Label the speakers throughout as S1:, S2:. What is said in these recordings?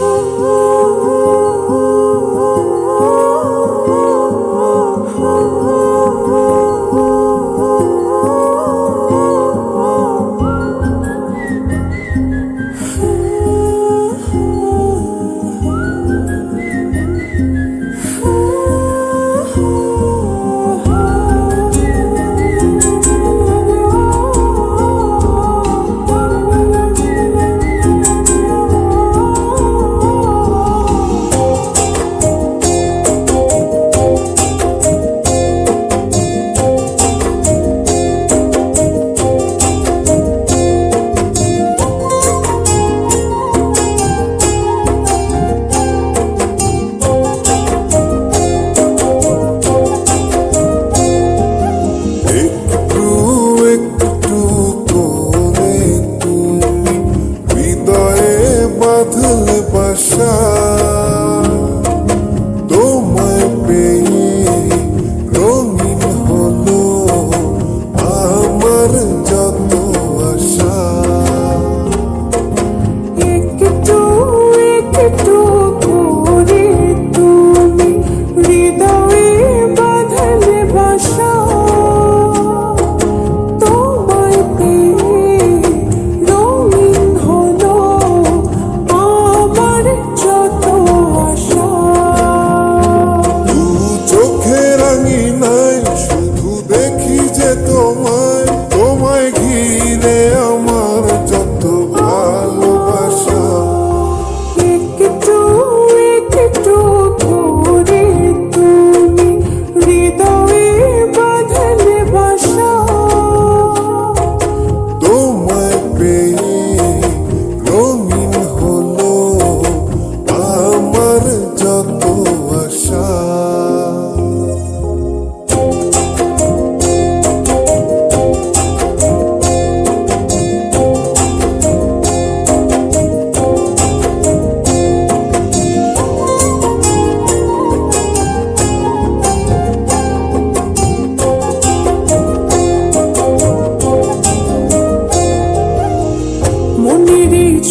S1: Ooh.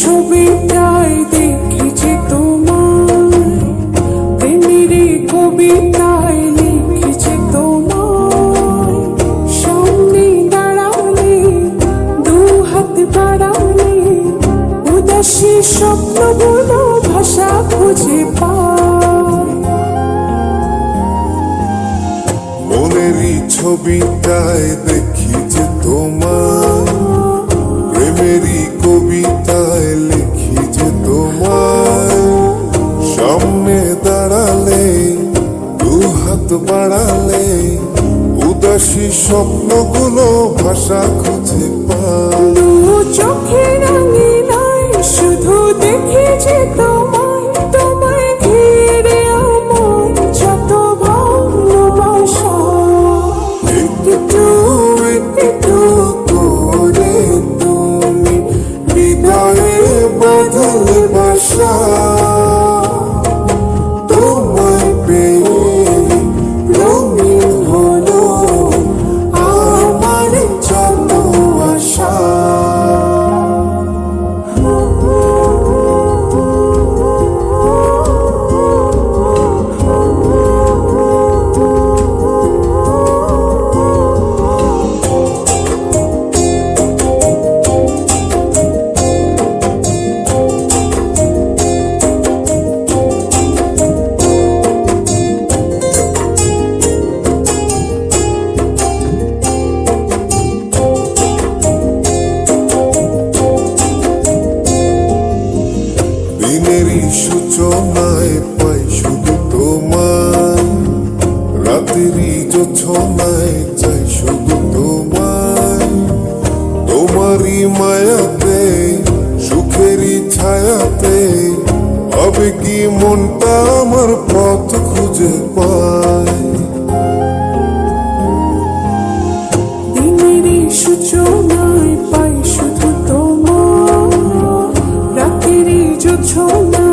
S1: ছবিটাই দেখেছি তোমার প্রেমের কবিতায় লিখেছি তোমার সামনে দাঁড়ালে দু হাত বাড়ালে উদাসী স্বপ্নগুলো ভাষা খুঁজে পায়।
S2: মনেরই ছবিটায় দেখি যে তোমার বাড়ালে উদাসী স্বপ্নগুলো ভাষা খুঁজে পায়। দিনেরই সূচনায় পাই শুধু তোমার রাতেরই যোছনায় চাই শুধু তোমায় তোমারই মায়াতে, সুখেরই ছায়াতে হবে কি মনটা আমার পথ খুঁজে পায়।
S1: সূচনায় পাই শুধু তোমার রাতের এই যোছনা